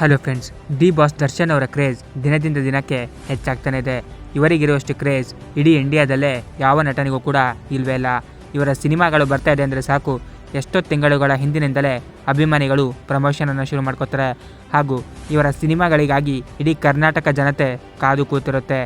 Hello friends D boss Darshan ಅವರ craze ದಿನದಿಂದ ದಿನಕ್ಕೆ ಹೆಚ್ಚಾಗ್ತಾನೆ ಇದೆ. ಇವರಿಗಿರುವಷ್ಟು ಕ್ರೇಜ್ ಇಡೀ ಇಂಡಿಯಾದಲ್ಲೇ ಯಾವ ನಟನಿಗೂ ಕೂಡ ಇಲ್ವೇ ಇಲ್ಲ. ಇವರ ಸಿನಿಮಾಗಳು ಬರ್ತಾ ಇದೆ ಅಂದರೆ ಸಾಕು. ಎಷ್ಟೋ ತಿಂಗಳುಗಳ ಹಿಂದಿನಿಂದಲೇ ಅಭಿಮಾನಿಗಳು ಪ್ರಮೋಷನನ್ನು ಶುರು ಮಾಡ್ಕೋತಾರೆ. ಹಾಗೂ ಇವರ ಸಿನಿಮಾಗಳಿಗಾಗಿ ಇಡೀ ಕರ್ನಾಟಕ ಜನತೆ ಕಾದು ಕೂತಿರುತ್ತೆ.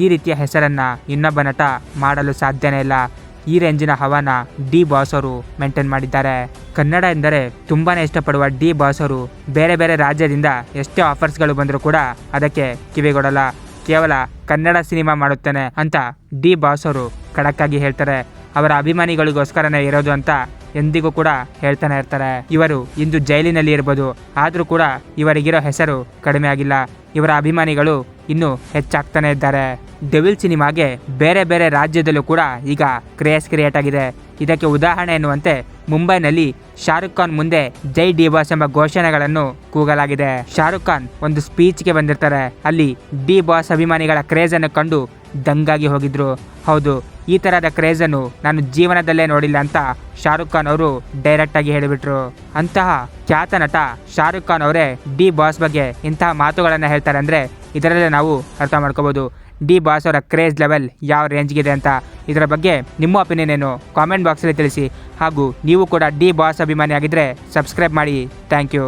ಈ ರೀತಿಯ ಹೆಸರನ್ನು ಇನ್ನೊಬ್ಬ ನಟ ಮಾಡಲು ಸಾಧ್ಯನೇ ಇಲ್ಲ. ಈ ರೇಂಜಿನ ಹವಾನ ಡಿ ಬಾಸ್ ಅವರು ಮೇಂಟೈನ್ ಮಾಡಿದ್ದಾರೆ. ಕನ್ನಡ ಎಂದರೆ ತುಂಬಾನೇ ಇಷ್ಟಪಡುವ ಡಿ ಬಾಸ್ ಅವರು ಬೇರೆ ಬೇರೆ ರಾಜ್ಯದಿಂದ ಎಷ್ಟೇ ಆಫರ್ಸ್ಗಳು ಬಂದರೂ ಕೂಡ ಅದಕ್ಕೆ ಕಿವಿಗೊಡಲ್ಲ ಕೇವಲ ಕನ್ನಡ ಸಿನಿಮಾ ಮಾಡುತ್ತೇನೆ ಅಂತ ಡಿ ಬಾಸ್ ಅವರು ಖಡಕ್ಕಾಗಿ ಹೇಳ್ತಾರೆ. ಅವರ ಅಭಿಮಾನಿಗಳಿಗೋಸ್ಕರನೇ ಇರೋದು ಅಂತ ಎಂದಿಗೂ ಕೂಡ ಹೇಳ್ತಾನೆ ಇರ್ತಾರೆ. ಇವರು ಇಂದು ಜೈಲಿನಲ್ಲಿ ಇರ್ಬೋದು. ಆದರೂ ಕೂಡ ಇವರಿಗಿರೋ ಹೆಸರು ಕಡಿಮೆ ಆಗಿಲ್ಲ. ಇವರ ಅಭಿಮಾನಿಗಳು ಇನ್ನೂ ಹೆಚ್ಚಾಗ್ತಾನೆ ಇದ್ದಾರೆ. ಡೆವಿಲ್ ಸಿನಿಮಾಗೆ ಬೇರೆ ಬೇರೆ ರಾಜ್ಯದಲ್ಲೂ ಕೂಡ ಈಗ ಕ್ರೇಸ್ ಕ್ರಿಯೇಟ್ ಆಗಿದೆ. ಇದಕ್ಕೆ ಉದಾಹರಣೆ ಎನ್ನುವಂತೆ ಮುಂಬೈನಲ್ಲಿ ಶಾರುಖ್ ಖಾನ್ ಮುಂದೆ ಜೈ ಡಿ ಬಾಸ್ ಎಂಬ ಘೋಷಣೆಗಳನ್ನು ಕೂಗಲಾಗಿದೆ. ಶಾರುಖ್ ಖಾನ್ ಒಂದು ಸ್ಪೀಚ್ಗೆ ಬಂದಿರ್ತಾರೆ. ಅಲ್ಲಿ ಡಿ ಬಾಸ್ ಅಭಿಮಾನಿಗಳ ಕ್ರೇಜ್ ಅನ್ನು ಕಂಡು ದಂಗಾಗಿ ಹೋಗಿದ್ರು. ಹೌದು, ಈ ತರಹದ ಕ್ರೇಜ್ ಅನ್ನು ನಾನು ಜೀವನದಲ್ಲೇ ನೋಡಿಲ್ಲ ಅಂತ ಶಾರುಖ್ ಖಾನ್ ಅವರು ಡೈರೆಕ್ಟ್ ಆಗಿ ಹೇಳಿಬಿಟ್ರು. ಅಂತಹ ಖ್ಯಾತ ನಟ ಶಾರುಖ್ ಖಾನ್ ಅವರೇ ಡಿ ಬಾಸ್ ಬಗ್ಗೆ ಇಂತಹ ಮಾತುಗಳನ್ನು ಹೇಳ್ತಾರೆ ಅಂದ್ರೆ ಇದರಲ್ಲೇ ನಾವು ಅರ್ಥ ಮಾಡ್ಕೋಬೋದು. ಡಿ ಬಾಸ್ ಅವರ ಕ್ರೇಜ್ ಲೆವೆಲ್ ಯಾವ ರೇಂಜ್ಗಿದೆ ಅಂತ. ಇದರ ಬಗ್ಗೆ ನಿಮ್ಮ ಒಪಿನಿಯನ್ ಏನು? ಕಾಮೆಂಟ್ ಬಾಕ್ಸಲ್ಲಿ ತಿಳಿಸಿ. ಹಾಗೂ ನೀವು ಕೂಡ ಡಿ ಬಾಸ್ ಅಭಿಮಾನಿ ಆಗಿದ್ದರೆ ಸಬ್ಸ್ಕ್ರೈಬ್ ಮಾಡಿ. Thank you